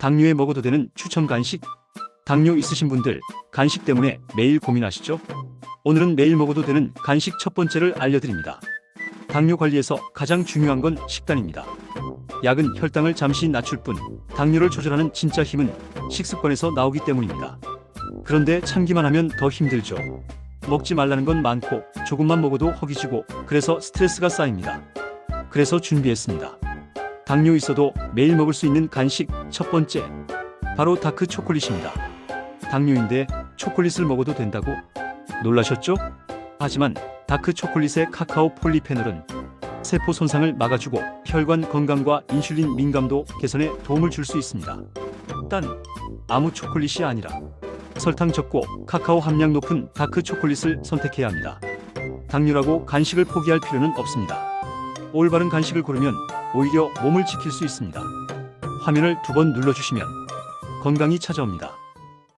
당뇨에 먹어도 되는 추천 간식? 당뇨 있으신 분들 간식 때문에 매일 고민하시죠? 오늘은 매일 먹어도 되는 간식 첫 번째를 알려드립니다. 당뇨 관리에서 가장 중요한 건 식단입니다. 약은 혈당을 잠시 낮출 뿐 당뇨를 조절하는 진짜 힘은 식습관에서 나오기 때문입니다. 그런데 참기만 하면 더 힘들죠. 먹지 말라는 건 많고 조금만 먹어도 허기지고 그래서 스트레스가 쌓입니다. 그래서 준비했습니다. 당뇨 있어도 매일 먹을 수 있는 간식 첫 번째 바로 다크 초콜릿입니다. 당뇨인데 초콜릿을 먹어도 된다고 놀라셨죠? 하지만 다크 초콜릿의 카카오 폴리페놀은 세포 손상을 막아주고 혈관 건강과 인슐린 민감도 개선에 도움을 줄 수 있습니다. 단 아무 초콜릿이 아니라 설탕 적고 카카오 함량 높은 다크 초콜릿을 선택해야 합니다. 당뇨라고 간식을 포기할 필요는 없습니다. 올바른 간식을 고르면 오히려 몸을 지킬 수 있습니다. 화면을 두 번 눌러주시면 건강이 찾아옵니다.